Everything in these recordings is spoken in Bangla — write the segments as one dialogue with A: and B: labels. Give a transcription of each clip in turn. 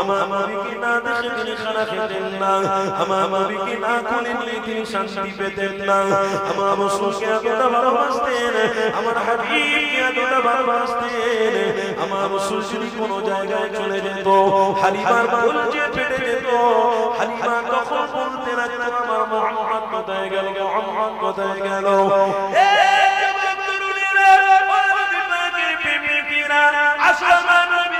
A: আমার নবীকে না দেখে তিনি খানা খেতেন না আমার নবীকে না কোলে পেতেন আমার রসুলকে এতটা ভালোবাসতেন আমার হাবিবকে এতটা ভালোবাসতেন আমার রসুল যদি কোনো জায়গায় চলে যেত হালিমার যে ফেটে যেত হালিমা তখন বলতে কোথায় গেল কোথায় গেল নবী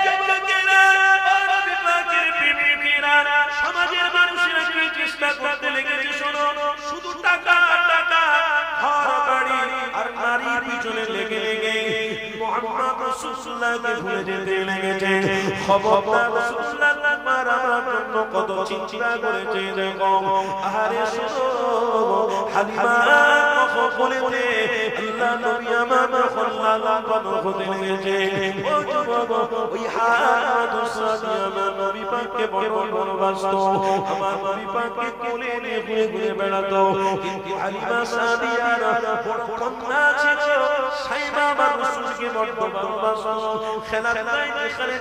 A: সমাজের মানুষেরা কি চেষ্টা করতে লেগেছে শোনো? শুধু টাকা টাকা, ঘর, বাড়ি আর নারীর পিছনে লেগে লেগে মোহাম্মদ রাসূলুল্লাহকে ভুলে যেতে লেগেছে। খবরদার রাসূলুল্লাহ তোমার আমার জন্য কত চিন্তা করেছে দেখো। আহারে শোনো, হালিমা। বলেছে আল্লাহ নবী আমার খল্লালা হতে ও যুবক, ওই সাদি নবী পাককে বড় ভালোবাসতো। আমার নবী পাককে কোলে নিয়ে ঘুরে ঘুরে বেড়াতো। কিন্তু হালিমা ছিল বড় ভালোবাসতো। খেলার খেলে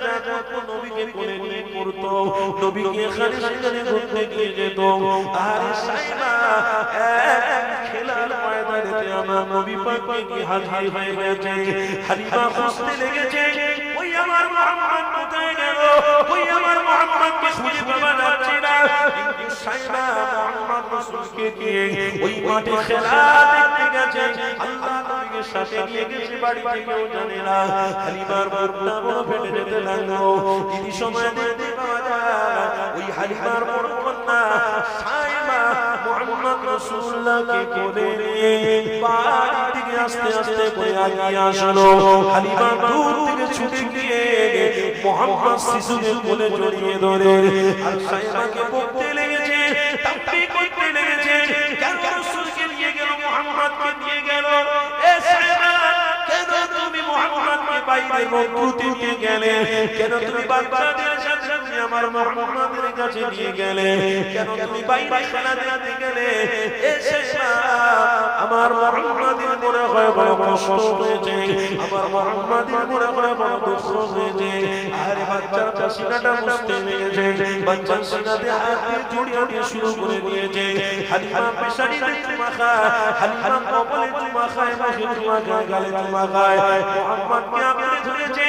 A: নবীকে কোলে নিয়ে নবীকে খালি সেখানে ঘুরতে গিয়ে যেত। আর ময়দানেতে আমার নবী পাক কি হাজির হয়ে গেছে হালিমা খুঁজতে লেগেছে ওই আমার মোহাম্মদ কোথায় গেল ওই আমার মোহাম্মদকে খুঁজে পাওয়া যাচ্ছে না কিন্তু মোহাম্মদ রাসূলকে দিয়ে ওই মাঠে খেলা দেখতে গেছে আল্লাহ সাথে নিয়ে গেছে বাড়িতে, কেউ জানে না। হালিমার বুকটা বড় ফেটে যেতে লাগল। এই সময় দেখতে পাওয়া যায়, ওই হালিমার বড় কন্যা সাইবা মোহাম্মদ রাসূলুল্লাহকে কোলে নিয়ে বাড়ি থেকে আস্তে আস্তে করে আগিয়ে আসলো। হালিমা দূর থেকে ছুটে গিয়ে মোহাম্মদ শিশুকে কোলে জড়িয়ে ধরে। আর সাইবাকে বকতে লেগেছে তাকবীর করতে লেগেছে। কেন রাসূলকে নিয়ে গেল, মোহাম্মদকে নিয়ে গেল? মোহাম্মদকে বাইরে বকতে নিয়ে গেলে কেন তুমি বাচ্চাদের আমার মোহাম্মদের কাছে নিয়ে গেলে। কেন তুমি বাইরে খেলা দিতে গেলে? এ সাইবা আমার মোহাম্মদের মনে হয় বড় কষ্ট হয়েছে। আমার মোহাম্মদের মনে হয় বড় দুঃখ হয়েছে। আরে বাচ্চার পাশিনাটা বুঝতে লেগেছে বাচ্চার সিনাতে হাত দিয়ে জড়িয়ে দিয়ে শুরু করে দিয়েছে। হালিমা পেশারিতে চুমা খায়। হালিমা কবলে চুমা খায় মুখে চুমা খায়, গালে চুমা খায়। মোহাম্মদকে আপনি ধরেছে।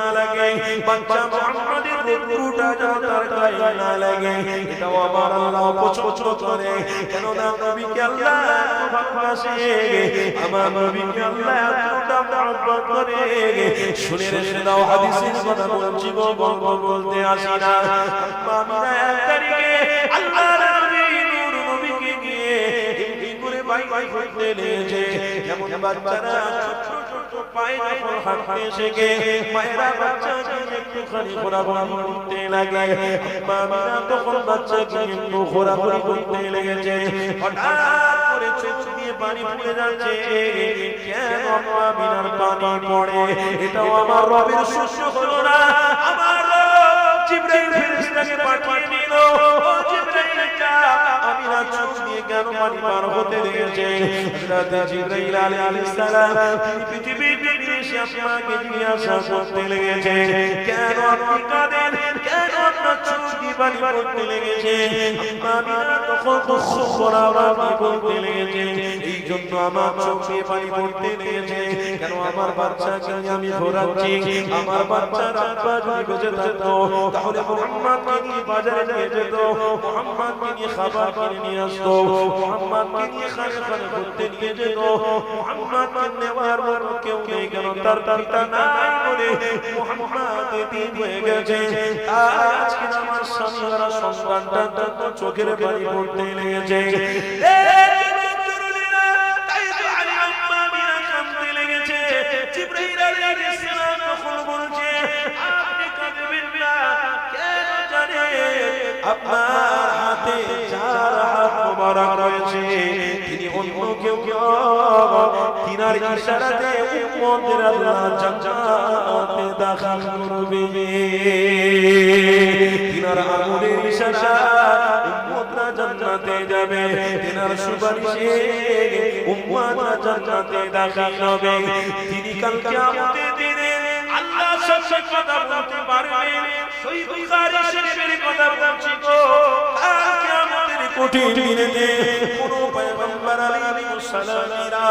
A: না লাগে। বাচ্চা মোহাম্মদের রূপটা যেন তার গায়ে না লাগে। এটাও আমার আল্লাহ পছন্দ করে। কেন না নবীকে আল্লাহ ভালোবাসে? আমার নবীকে আল্লাহ এতটা মহব্বত করে। শুনে রেখে দাও হাদিসের কথা বলছি গো গল্প বলতে আসি না। আমিনা এক তারিখে আল্লাহর নবী নূর নবীকে গিয়ে এই করে বাই বাই করতে লেগেছে যেমন বাচ্চারা ছোট পায়ে যখন হাঁটতে শেখে, মায়েরা বাচ্চাকে একটুখানি ঘোরাঘুরি করতে লাগে। মামিনা তখন বাচ্চাকে একটু ঘোরাঘুরি করতে লেগেছে। হঠাৎ করে চোখ দিয়ে পানি পড়ে যাচ্ছে। কেন আম্মা পানি পড়ে? এটাও আমার রবের শস্য হলো না আমার রব ফেরেশতাকে পাঠিয়ে দিল। কেন পানি পার হতে দিয়েছে হযরত জিবরাইল আলাইহিস সালাম পৃথিবীর দিকে এসে আপনাকে জিজ্ঞাসা করতে লেগেছে, কেন আপনি কাঁদেন? কেন আপনার চোখ দিয়ে পানি পড়তে লেগেছে? আমি তখন দুঃখ করা আপনি বলতে লেগেছে এই জন্য আমার চোখে পানি পড়তে লেগেছে। কেন আমার বাচ্চাকে আমি ঘোরাচ্ছি? আমার বাচ্চার আব্বা যদি বেঁচে থাকতো, তাহলে বাজারে নিয়ে যেত, মোহাম্মদকে খাবার কিনে নিয়ে আসতো, মোহাম্মদকে নিয়ে খানে খানে ঘুরতে নিয়ে যেত নেওয়ার কেউ নেই কেন? তার পিতা নাই বলে মোহাম্মদ দিন হয়ে গেছে। আজকে আমার স্বামী সন্তানটা চোখের পানি পড়তে লেগেছে। আপনার হাতে যার হাত মোবারক রয়েছে, তিনি অন্য কেউ কেউ তিনার ইশারাতে উম্মতের আল্লাহ জান্নাতে দাখিল করবে। তিনার আগুনের ইশারা উম্মতরা জান্নাতে যাবে, তিনার সুপারিশে উম্মতরা জান্নাতে দাখিল হবে। তিনি কাল কিয়ামতের দিনে কথা বলতে পারবে? সহিহ বুখারী শরীফের কথা বলছি গো কিয়ামতের কঠিন দিনেতে কোন পয়গম্বর আলাইহিস সালামেরা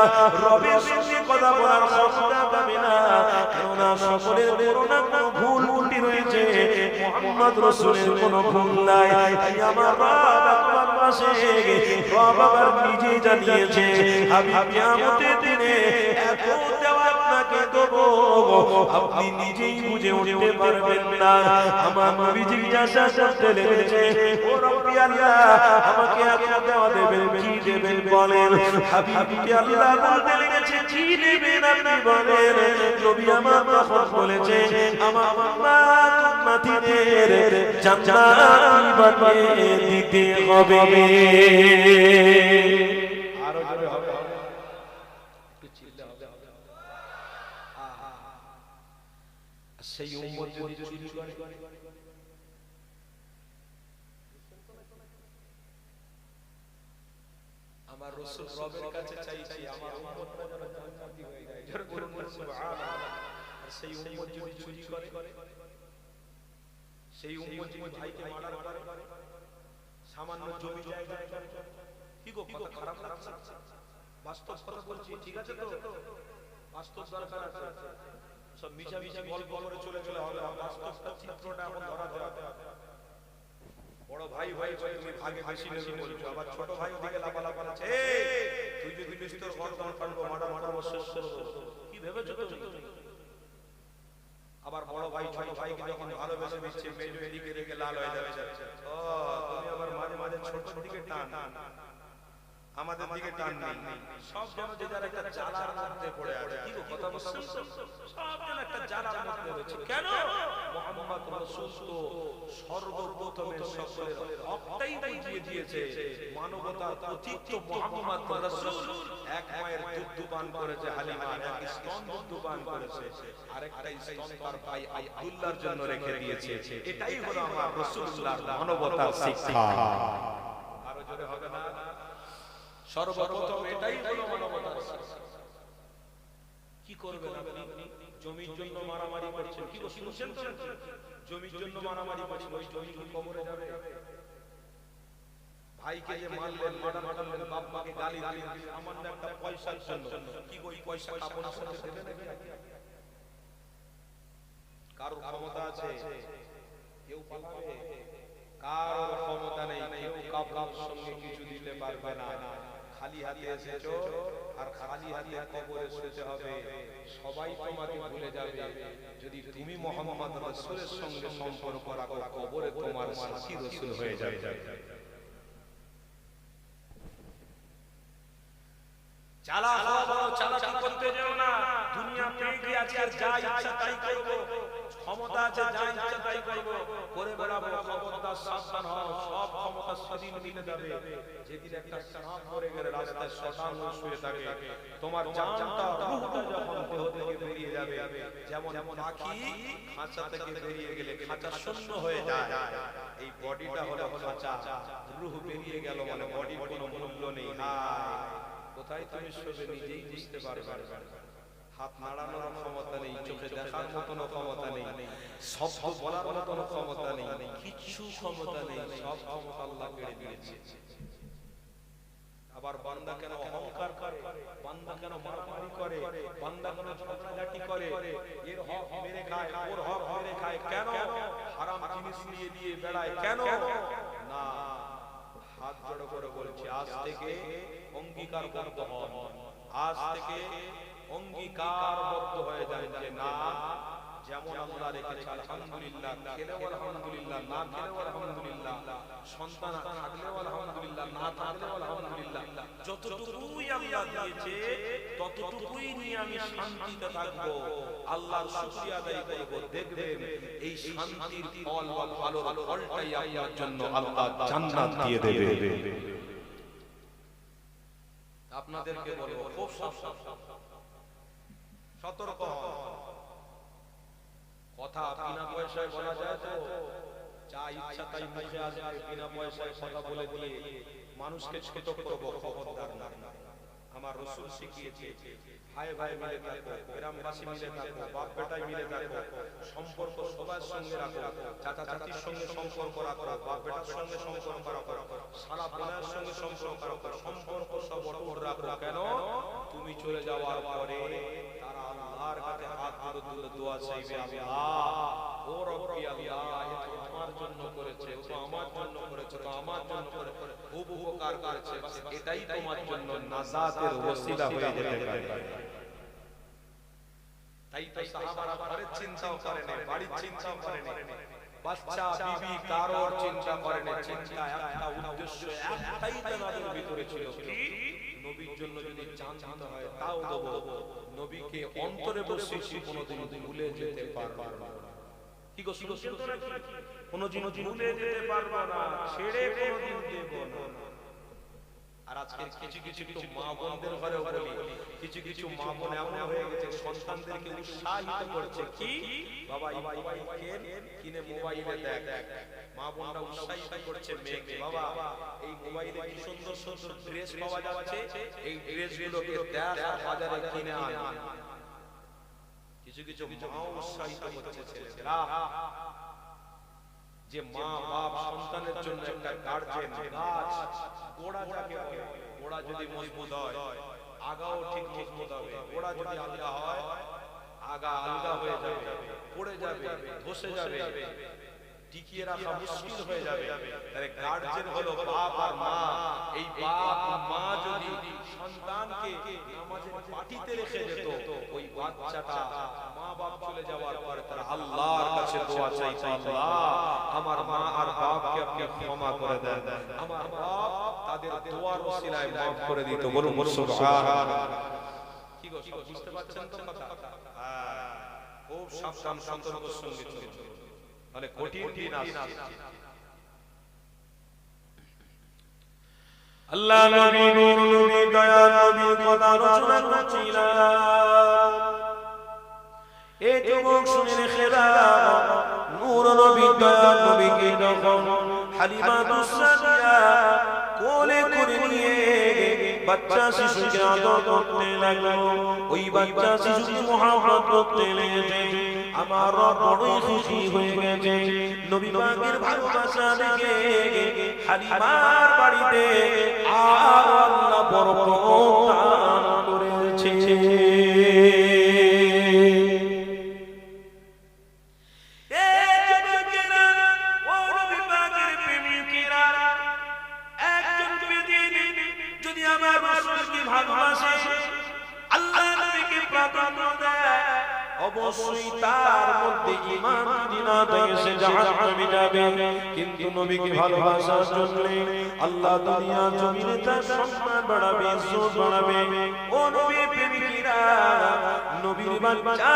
A: রবের সঙ্গে কথা বলার ক্ষমতা পাবে না। কেননা সকলের কোনো না কোনো ভুল ত্রুটি রয়েছে, মুহাম্মদ রাসূলের কোনো ভুল নাই। আমার রব আকবার পাশে রব আবার নিজে জানিয়েছে, আমি কিয়ামতের আপনি নিজেই বুঝে উঠতে পারবেন না। আমার নবী জিজ্ঞাসা করতে লেগেছে, ও রব্বি আল্লাহ, আমাকে এত দেওয়া দেবেন, কি দেবেন বলেন? হাবিবকে আল্লাহ বলতে লেগেছে, কি দেবেন আপনি বলেন? নবী আমার তখন বলেছে, আমার উম্মাত উম্মাতিদের জান্নাত বানিয়ে দিতে হবে
B: আরও জোরে হবে একটু চিল্লা হবে আহা। আর সেই উম্মত যদি চুরি করে। আমার রাসূল রবের কাছে চাইছি আমার উম্মতরা যেন জান্নাতি হয়ে যায় জোরে বলুন সুবহানাল্লাহ। আর সেই উম্মত যদি চুরি করে সেই উম্মত যদি ভাইকে মার্ডার করে সামান্য জমি জায়গা কি গো কথা খারাপ লাগছে? বাস্তব কথা বলছি ঠিক আছে তো? বাস্তব দরকার আছে। সব গল্প করে চলে চলে হবে বাস্তবটা চিত্রটা এখন ধরা ধরাতে হবে বড় ভাই ভাই ভাই তুমি ভাগে বেশি নেবে বলছো আবার ছোট ভাই ওদিকে তুই যদি শেষ করব কি ভেবেছো তুমি আবার বড় ভাই ছোট ভাইকে যখন ভালোবেসে দিচ্ছে মেজো এদিকে এদিকে লাল হয়ে যাচ্ছে ও তুমি আবার মাঝে মাঝে ছোট দিকে টান আমাদের দিকে টান নেই। সব যেন যে যার একটা জ্বালার মধ্যে পড়ে আছে। কি গো কথা বুঝছ সব যেন একটা জ্বালার মধ্যে রয়েছে। কেন? মোহাম্মদ রাসূল তো সর্বপ্রথমে সকলের হকটাই বুঝিয়ে দিয়েছে। মানবতার প্রতীক তো মোহাম্মদ রাসূল এক মায়ের দুধ পান করেছে হালিমা এক স্তন দুধ পান করেছে। আরেকটা স্তন তার ভাই আব্দুল্লাহর জন্য রেখে দিয়েছে। এটাই হলো আমার রাসূলুল্লাহর মানবতার শিক্ষা। আরও জোরে হবে না? সর্বপ্রথম এটাই হলো মানবতার কি করবেন আপনি? জমির জন্য মারামারি করছেন। কি শুনছেন তো জমির জন্য মারামারি করছেন। ওই জমি কবরে যাবে? ভাইকে যে মারলেন বাপ মাকে গালি দিলেন। সামান্য একটা পয়সার জন্য। কি পয়সা সাথে দেবে নাকি? কারোর ক্ষমতা আছে। কেউ পালাবে। কারোর ক্ষমতা নেই। কেউ কাপড় সঙ্গে কিছু দিতে পারবে না। খালি হাতে এসেছ আর খালি হাতে কবরে শুতে হবে। সবাই তোমাকে ভুলে যাবে। যদি তুমি মোহাম্মদ রাসূলের সঙ্গে সম্পর্ক রাখো, কবরে তোমার সাথী রাসূল হয়ে যাবে। চালা হওয়া বড় চালাকি করতে যেও না। দুনিয়া পেয়ে গিয়ে আজকে যা ইচ্ছা তাই করব। ক্ষমতা আছে, যা ইচ্ছা তাই করব।
A: করে বেড়াবো, খবরদার, সাবধান হও সেদিন মিলে যাবে। যেদিন একটা সাপ মরে গেলে রাস্তায় শ্মশান শুয়ে থাকে তোমার জানটা রূহটা যখন দেহ থেকে বেরিয়ে যাবে যেমন পাখি খাঁচা থেকে বেরিয়ে গেলে খাঁচা শূন্য হয়ে যায়। এই বডিটা হলো খাঁচা। রূহ বেরিয়ে গেল মানে বডির কোনো মূল্য নেই। কোথায় তুমি শোবে নিজেই বুঝতে পারবে। হাত নাড়ানোর ক্ষমতা নেই চোখে দেখার মতন ক্ষমতা নেই শব্দ বলার মতন ক্ষমতা নেই কিছু ক্ষমতা নেই সব ক্ষমতা আল্লাহ কেড়ে নিয়েছে। আবার বান্দা কেন অহংকার করে? বান্দা কেন মারামারি করে? বান্দা কেন ঝগড়াঝাটি করে? এর হক মেরে খায় ওর হক মেরে খায় কেন? হারাম জিনিস নিয়ে নিয়ে বেড়ায় কেন? না হাত জড়ো করে বলছি আজ থেকে অঙ্গীকার বদ্ধ হন আজ থেকে অঙ্গীকারবদ্ধ হয়ে যান যে না, যেমন আল্লাহ রেখেছে, আলহামদুলিল্লাহ, খেলেও আলহামদুলিল্লাহ, না খেলেও আলহামদুলিল্লাহ, সন্তান থাকলেও আলহামদুলিল্লাহ, না থাকলেও আলহামদুলিল্লাহ,
B: যতটুকুই আল্লাহ দিয়েছে, ততটুকুই নিয়ে আমি শান্তিতে থাকব, আল্লাহর শুকরিয়া আদায় করব। দেখবেন এই শান্তির ফল বা ভালোর ফলটাই আপনার জন্য আল্লাহ জান্নাত দিয়ে দেবে।
A: আপনাদেরকে বলব, খুব সাবধান। সতর্ক কথা বিনা পয়সায় বলা যায় তো, যা ইচ্ছা তাই মুখে বিনা পয়সায় কথা বলে দিয়ে মানুষকে ছোট খবরদার না আমার রসুল শিখিয়েছে, ভাই ভাই মিলে থাকো, গ্রামবাসী মিলে থাকো বাপ বেটাই মিলে থাকো, সম্পর্ক সবার সঙ্গে রাখো, চাচা চাচির সঙ্গে সম্পর্ক রাখো বাপ বেটার সঙ্গে সম্পর্ক রাখো, সারা বোনের সঙ্গে সম্পর্ক রাখো, সম্পর্ক সব অটুট রাখো। কেন? তুমি চলে যাওয়ার পরে আল্লাহর কাছে হাত তুলে তুলে দোয়া চাইবে আল্লাহ। ও রব্বি আল্লাহ, এ তো আমার জন্য করেছে, ও আমার জন্য করেছে তো আমার জন্য করে খুব উপকার করেছে এটাই তোমার জন্য নাজাতের ওসিলা হয়ে যেতে পারে। তাই তো সাহাবারা ঘরের চিন্তাও করে না বাড়ির চিন্তাও করে না বাচ্চা, বিবি কারোর চিন্তা করে না চিন্তা একটা উদ্দেশ্য একটাই তাদের ভিতরে ছিল। কি? নবীর জন্য যদি জান দিতে হয় তাও দেব। নবীকে অন্তরে বসিয়েছি কোনোদিন ভুলে যেতে পারব না। কি গো শুনছেন তো নাকি কোনোদিন ভুলে যেতে পারব না। ছেড়ে কোনোদিন দেব না। আর আজকে কিছু কিছু কিছু মা বোনদের বলি। কিছু কিছু মা বোন এমন হয়ে গেছে সন্তানদেরকে উৎসাহিত করছে। কি? বাবা কিনে? মোবাইলে দেখ। মা বোনরা উৎসাহিত করছে মেয়েকে। বাবা, এই মোবাইলে কি সুন্দর সুন্দর ড্রেস পাওয়া যাচ্ছে? এই দেখ আর বাজারে কিনে আন। কিছু কিছু মা উৎসাহিত করছে ছেলেরা। যে মা, বাপ, সন্তানের জন্য একটা গার্জেন গাছ, গোড়া যাকে বলে, গোড়া যদি মজবুত হয়, আগাও ঠিক মজবুত হবে। গোড়া যদি আলগা হয়, আগা আলগা হয়ে যাবে, পড়ে যাবে, ধসে যাবে। টিকিয়ে রাখা মুশকিল হয়ে যাবে। তাহলে গার্জেন হলো বাপ আর মা। এই বাপ মা যদি সন্তানকে নামাজের পাটিতে রেখে যেত ওই বাচ্চাটা মা বাপ চলে যাওয়ার পরে তারা আল্লাহর কাছে দোয়া চাইতো আল্লাহ আমার মা আর বাপকে আপনি ক্ষমা করে দেন। আমার বাপ তাদের দোয়ার ওসিলায় মাফ করে দিত বলুন সুবহানাল্লাহ কি গো বুঝতে পারছেন তো কথা? হ্যাঁ। খুব সাবধান সতর্ক সঙ্গে চলুন তাহলে কঠিন দিন আসছে।
B: আল্লাহ নবী নূর নবী দয়া নবী কথা রচনা করছিলাম এই যুবক শুনে রেখে নূর নবী দয়া নবীকে যখন হালিমা দুসাদিয়া কোলে করে নিয়ে বাচ্চা শিশুকে আদর করতে লাগল। ওই বাচ্চা শিশুকে মহাভারত করতে লেগেছে। আমার বড়ই খুশি হয়ে গেছে। নবী ভালোবাসা দেখে বাড়িতে আর বড় বরকত অবশ্যই তার মধ্যে ঈমান যদি না থাকে সে জাহান্নামে যাবে। কিন্তু নবীকে ভালোবাসার জন্য আল্লাহ দুনিয়া জমিনে তার সম্মান বাড়াবে, ইজ্জত বাড়াবে। ও নবী প্রেমিকরা, নবীর বাচ্চা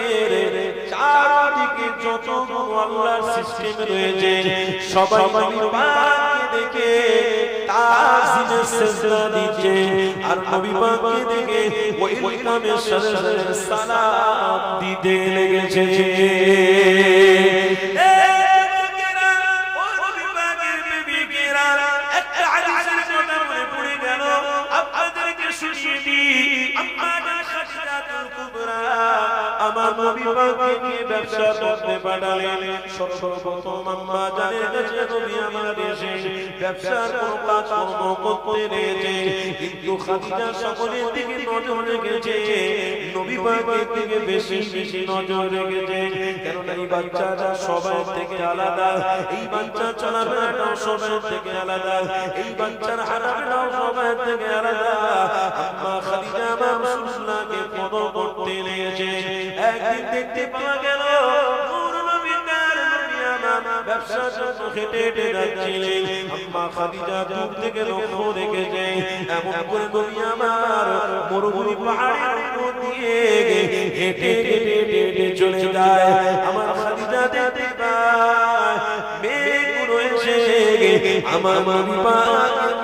A: চারদিকে যত আল্লাহর সিস্টেম রয়েছে, সবাই দেখে তাজিমে সেজদা দিচ্ছে। আর নবী পাককে দেখে দিতে লেগেছে। আপনাদেরকে শুনিয়ে দিই আম্মা খাদিজাতুল কুবরা। আমার নবী পাককে নিয়ে ব্যবসা করতে পাঠালেন। সর্বপ্রথম আম্মা জানের কাছে নবী আমার এসে ব্যবসার কোনো কাজ করতে রয়েছে কিন্তু খাদিজা সকলের দিকে নজর রেখেছে। নবী পাকের দিকে বেশি বেশি নজর রেখেছে। কেননা এই বাচ্চাটা সবার থেকে আলাদা। এই বাচ্চা চলাফেরাটাও সবার থেকে আলাদা। এই বাচ্চার হাঁটাফেরাও সবার থেকে আলাদা। আম্মা খাদিজা আমার রাসূলুল্লাহকে ফলো করতে লেগেছে একদিন দেখতে পাওয়া গেল আমার পাহাড়ের দিয়ে হেঁটে চলে যায়। আমার খাদিজা দেখতে পায় আমার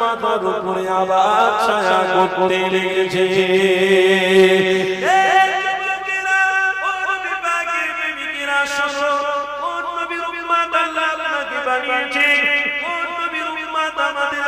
A: মাথার উপরে আবার ছায়া করতে লেগেছে।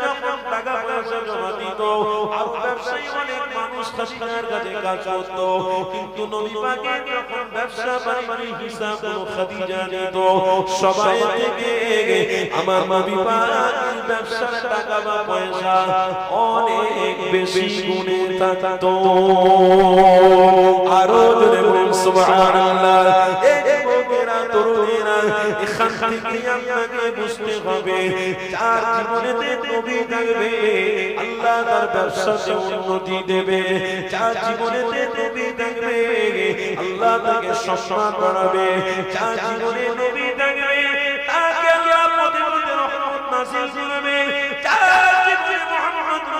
A: যখন টাকা পয়সা জমা দিত আর ব্যবসায়ী অনেক মানুষ খাদিজার কাছে কাজ করত কিন্তু নবী পাকের যখন ব্যবসা বাণিজ্য হিসাব কোনো খাদিজা নিত সবাই থেকে আমার নবী পাকের ব্যবসার টাকা বা পয়সা অনেক বেশি গুণে থাকতো আরও জোরে বলুন, সুবহানাল্লাহ। এই যুবকেরা তরুণেরা এখান থেকে আপনাকে বুঝতে হবে, যার জীবনেতে নবী থাকবে, আল্লাহ তার ব্যবসাতে উন্নতি দেবে। যার জীবনেতে নবী থাকবে, আল্লাহ তাকে সম্মান বাড়াবে। যার জীবনে নবী থাকবে, তাকে আল্লাহ পদে রহমত নাযিল করবে যার জীবনে মুহাম্মদ রাসূলুল্লাহ থাকবে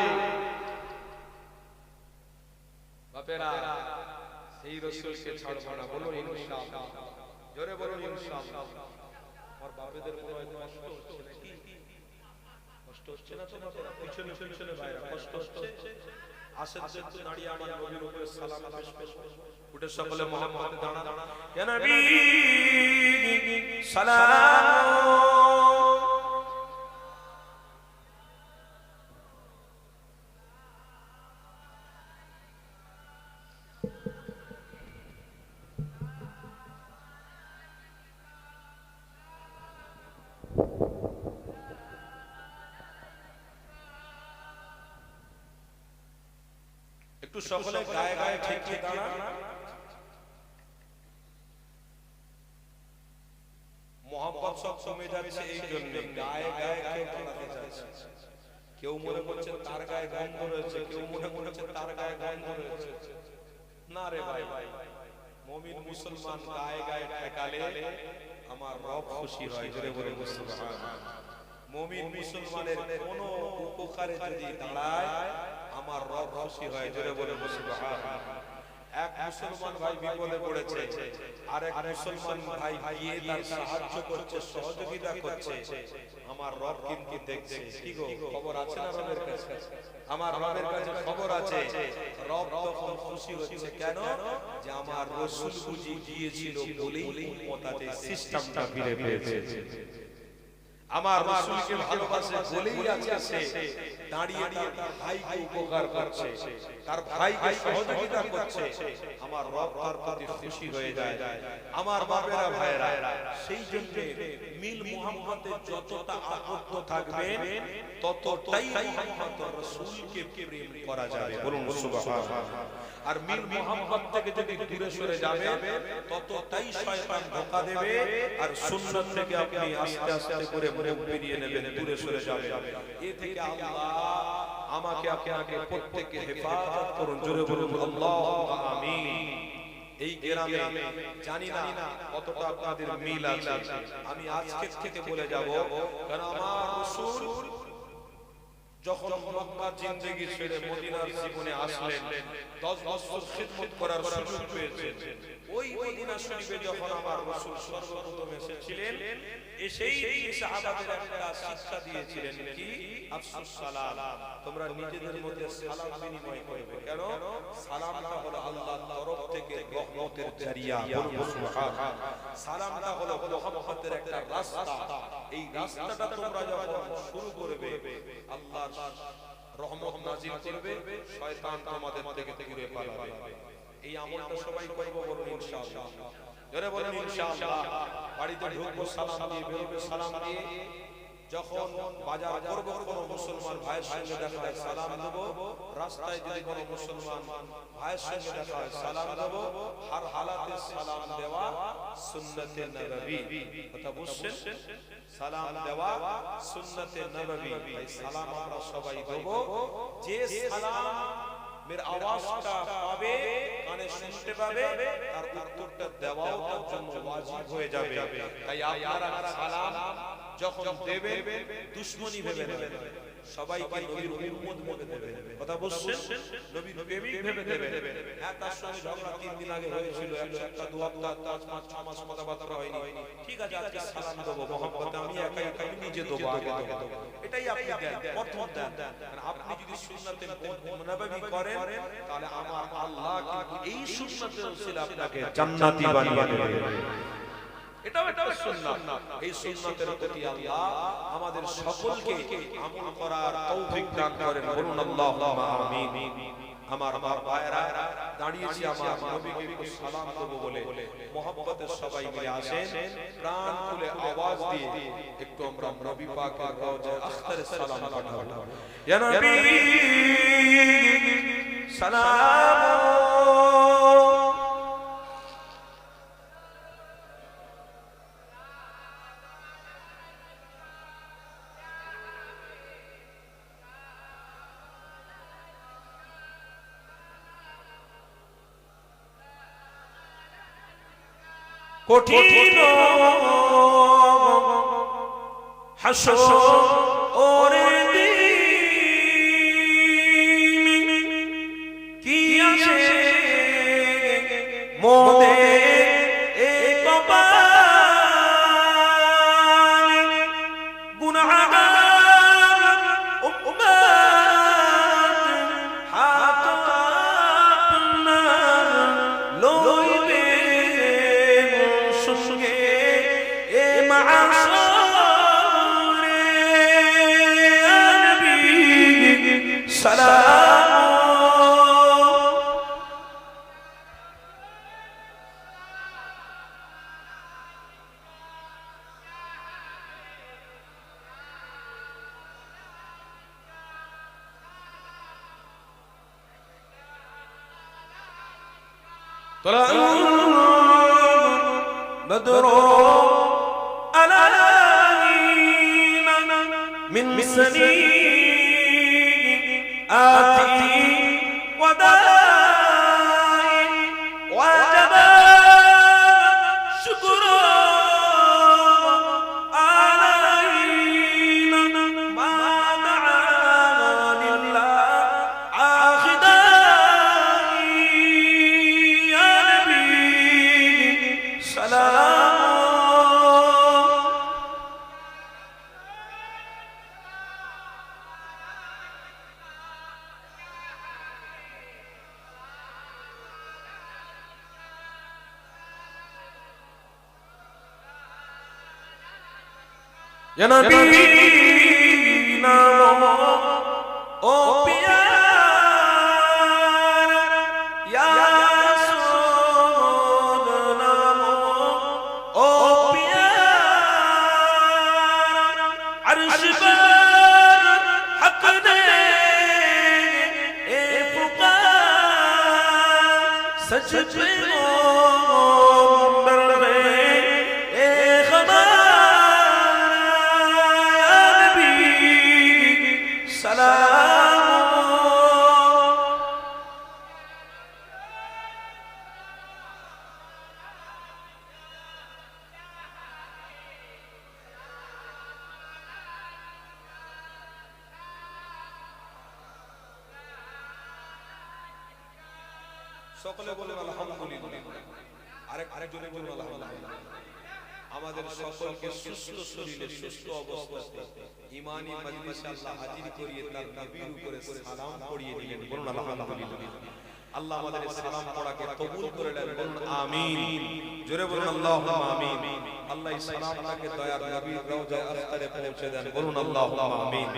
B: সেই রসুলকে ছাড়বো না বলুন ইনশাআল্লাহ জোরে বলুন ইনশাআল্লাহ আমার বাপেদের মনে হয় কষ্ট হচ্ছে নাকি? কষ্ট হচ্ছে না তো বাপেরা পিছনে পিছনে বাইরে কষ্ট হচ্ছে। আসেন যে একটু দাঁড়িয়ে আমার নবীর উপরে সালাম পেশ করব উঠে সকলে মোহাম্মদ দাঁড়া দাঁড়া
A: ইয়া নবী? সালাম।
B: একটু সকলে গায়ে গায়ে ঠেকিয়ে দাঁড়া মোহাম্মত সব কমে যাচ্ছে এই জন্য গায়ে গায়ে কেউ দাঁড়াতে চাইছে কেউ মনে করছে তার গায়ে গন্ধ রয়েছে কেউ মনে করছে তার গায়ে গন্ধ রয়েছে না রে ভাই ভাই মুমিন মুসলমান গায়ে গায়ে ঠেকালে আমার রব খুশি হয় জোরে বলে সুবহানাল্লাহ
A: মুমিন মুসলমানের কোনো উপকারে যদি দাঁড়ায় আমার রব খুশি হয়, জোরে বলে এক মুসলমান ভাই বিপদে পড়েছে আর এক মুসলমান ভাই গিয়ে তার সাহায্য করছে, সহযোগিতা করছে। আমার রব কিন্তু দেখছে, কি গো, খবর আছে না রবের কাছে? আমার রবের কাছে খবর আছে, রব তখন খুশি হচ্ছে কেন? যে আমার রসুল বুঝি গিয়েছিল বলেই উম্মতাতে সিস্টেমটা ফিরে পেয়েছে। আমার রাসূলকে ভালোবাসে বলেই আজকে সে দাঁড়িয়ে দাঁড়িয়ে তার ভাইকে উপকার করছে। তার ভাইকে সহযোগিতা করছে। আমার রব তার প্রতি খুশি হয়ে যায়। আমার বাবেরা ভাইরা সেই জন্য মিল যতটা আবদ্ধ থাকবেন ততটাই মুহাম্মদ রাসূলকে প্রেম করা যাবে বলুন সুবহানাল্লাহ আর মিল মুহাম্মদ থেকে যদি দূরে সরে যাবে ততটাই শয়তান ধোঁকা দেবে। আর সুন্নাত থেকে আপনি আস্তে আস্তে করে মুখ ফিরিয়ে নেবেন, দূরে সরে যাবে এ থেকে আল্লাহ আমাকে আপনাকে প্রত্যেককে হেফাজত করুন। জোরে বলুন আল্লাহুম্মা আমিন। এই গ্রামে জানি না কতটা আপনাদের মিল আছে। আমি আজকে থেকে বলে যাব, কারণ আমার রাসূল যখন মক্কার জিন্দেগি ছেড়ে মদিনার জীবনে আসলেন 10 বছর খিদমত করার সুযোগ পেয়েছেন। ওই মদিনা শরীফে যখন আমার রাসূল সর্বপ্রথম এসেছিলেন সাহাবাদের একটা শিক্ষা দিয়েছিলেন কি? আফসুস সালাম। তোমরা নিজেদের মধ্যে সালাম বিনিময় করবে। কেন? সালামটা হলো আল্লাহর তরফ থেকে রহমতের জারিয়া। সুবহানাল্লাহ। সালামটা হলো একটা রাস্তা। এই রাস্তাটা তোমরা যখন শুরু করবে আল্লাহ রহমত নাজিল করবে, শয়তান তোমাদের থেকে দূরে পালাবে। এই আমলটা সবাই করব বলুন ইনশাআল্লাহ। জোরে বলুন ইনশাআল্লাহ। বাড়িতে ঢুকবো সালাম দিয়ে বেরোবে সালাম দিয়ে যখন বাজার করব কোন মুসলমান ভাইয়ের সঙ্গে দেখা হয় সালাম দেব রাস্তায় যদি কোনো মুসলমান ভাইয়ের সঙ্গে দেখা হয় সালাম দেব হর হালাতে সালাম দেওয়া সুন্নতে নববী কথা বুঝছেন? সালাম দেওয়া সুন্নতে নববী তাই সালাম আমরা সবাই দেব। যে সালাম মের আওয়াজটা পাবে কানে শুনতে পাবে তার উত্তরটা দেওয়াও তার জন্য ওয়াজিব হয়ে যাবে তাই আপনারা সালাম যখন দেবেন দুশ্মনী ভেবে নেবেন সবাইকে নবীর উম্মত ভেবে দেবেন কথা বুঝছেন নবীর প্রেমিক ভেবে দেবেন হ্যাঁ তার সঙ্গে ঝগড়া তিন দিন আগে হয়েছিল। এক সপ্তাহ দু সপ্তাহ পাঁচ মাস ছ মাস কথাবার্তা হয়নি। ঠিক আছে আজকে সালাম দেবো মহব্বতে। আমি একাই একাই নিজে দেবো আগে দেবো। এটাই আপনি দেন প্রথম দেন আপনি যদি সুন্নাতে মুনাবাবি করেন তাহলে আমার আল্লাহ এই সুন্নাতের উসিলা আপনাকে জান্নাতি বানিয়ে দেবে। এটাও একটা সুন্নাত। এই সুন্নাতের প্রতি আল্লাহ আমাদের সকলকে আমল করার তৌফিক দান করেন। বলুন আল্লাহুম্মা আমিন। আমার আমার ভাইরা দাঁড়িয়েছি আমার নবীকে সালাম দেবো বলে। মহব্বতের সবাই মিলে আসেন। প্রাণ খুলে আওয়াজ দিয়ে একটু আমরা নবী পাকের রওজা আখতারে সালাম পাঠাবো। ইয়া নবী সালাম। কঠিন। হাসরে দিন طلع بدر علينا من سنين آتي
C: Ya
A: সকলে বলে আলহামদুলিল্লাহ। আরেক আরেকজনে বলে আলহামদুলিল্লাহ। আমাদের সকলকে সুস্থ শরীরে সুস্থ অবস্থাতে ইমানি মজলিসে আল্লাহ হাজির করিয়ে তার নবীর উপরে সালাম পড়িয়ে দিলেন। বলুন আলহামদুলিল্লাহ। আল্লাহ আমাদের সালাম পড়াকে কবুল করে নেন। বলুন আমিন। জোরে বলুন আল্লাহুম্মা আমিন। আল্লাহ এই সালামটাকে দয়ার নবীর রওজায় আস্তারে পৌঁছে দেন। বলুন আল্লাহুম্মা আমিন।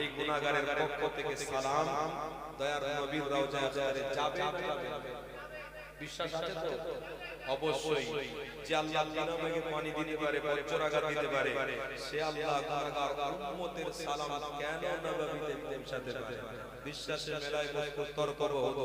A: এই গুনাহগারের পক্ষ থেকে সালাম দয়ার নবীর রওজায় আখতারে যাবে। বিশ্বাস আছে তো? অবশ্যই। যে আল্লাহ বিনা পানি দিতে পারে বজ্রাঘাত দিতে পারে সে আল্লাহ গুনাহগার উম্মতের সালাম কেন নববীতে পৌঁছাতে পারে? বিশ্বাসের মেলায় বস্তু তর্ক হতো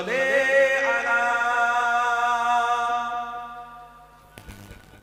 C: صلي على